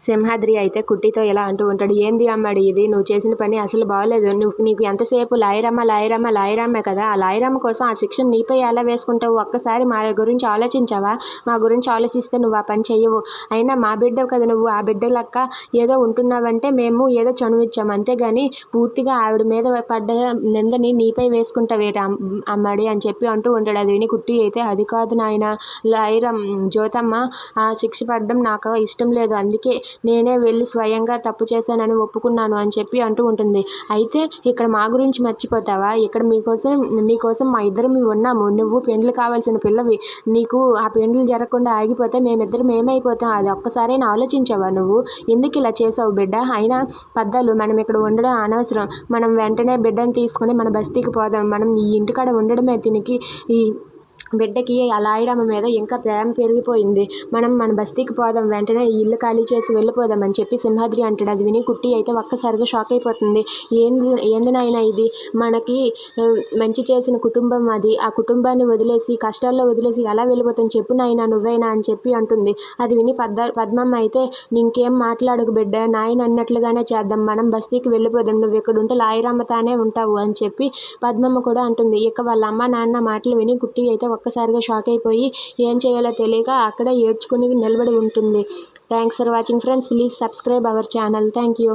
సింహాద్రి అయితే కుట్టితో ఇలా అంటూ ఉంటాడు ఏంది అమ్మాడు ఇది? నువ్వు చేసిన పని అసలు బాగోలేదు. నువ్వు నీకు ఎంతసేపు లాయరమ్మ లాయరమ్మ లాయరమ్మే కదా? ఆ లాయరమ్మ కోసం ఆ శిక్షణ నీపై ఎలా వేసుకుంటావు? ఒక్కసారి మా గురించి ఆలోచించావా? మా గురించి ఆలోచిస్తే నువ్వు ఆ పని చెయ్యవు. అయినా మా బిడ్డ కదా నువ్వు. ఆ బిడ్డ లెక్క ఏదో ఉంటున్నావంటే మేము ఏదో చనువిచ్చాము అంతేగాని పూర్తిగా ఆవిడ మీద పడ్డ నిందని నీపై వేసుకుంటావేట అమ్మాడి అని చెప్పి అంటూ ఉంటాడు. అది విని కుట్టి అయితే అది కాదు నాయన లాయరం జ్యోతమ్మ ఆ శిక్ష పడడం నాకు ఇష్టం లేదు. అందుకే నేనే వెళ్ళి స్వయంగా తప్పు చేశానని ఒప్పుకున్నాను అని చెప్పి అంటూ ఉంటుంది. అయితే ఇక్కడ మా గురించి మర్చిపోతావా? ఇక్కడ మీకోసం నీకోసం మా ఇద్దరం ఉన్నాము. నువ్వు పెండ్లు కావాల్సిన పిల్లవి. నీకు ఆ పెండ్లు జరగకుండా ఆగిపోతే మేమిద్దరం ఏమైపోతాం? అది ఒక్కసారైనా ఆలోచించావా నువ్వు? ఎందుకు ఇలా చేసావు బిడ్డ? అయినా పెద్దలు మనం ఇక్కడ ఉండడం అనవసరం. మనం వెంటనే బిడ్డను తీసుకొని మన బస్తీకి పోదాం. మనం ఈ ఇంటికాడ ఉండడమే తినికి ఈ బిడ్డకి ఆ లాయడమ్మ మీద ఇంకా ప్రేమ పెరిగిపోయింది. మనం మన బస్తీకి పోదాం వెంటనే ఈ ఇల్లు ఖాళీ చేసి వెళ్ళిపోదాం అని చెప్పి సింహాద్రి అంటాడు. అది విని కుట్టి అయితే ఒక్కసారిగా షాక్ అయిపోతుంది. ఏంది ఏంది నాయనా ఇది? మనకి మంచి చేసిన కుటుంబం అది. ఆ కుటుంబాన్ని వదిలేసి కష్టాల్లో వదిలేసి ఎలా వెళ్ళిపోతాను చెప్పు నాయనా నువ్వైనా అని చెప్పి అంటుంది. అది విని పద్మ పద్మమ్మ అయితే ఇంకేం మాట్లాడకు బిడ్డ నాయన అన్నట్లుగానే చేద్దాం. మనం బస్తీకి వెళ్ళిపోదాం. నువ్వు ఇక్కడ ఉంటే లాయరమ్మతానే ఉంటావు అని చెప్పి పద్మమ్మ కూడా అంటుంది. ఇక వాళ్ళ అమ్మ నాన్న మాటలు విని కుట్టి అయితే ఒక్కసారిగా షాక్ అయిపోయి ఏం చేయాలో తెలియక అక్కడే ఏడ్చుకుని నిలబడి ఉంటుంది. Thanks for watching friends. Please subscribe our channel. Thank you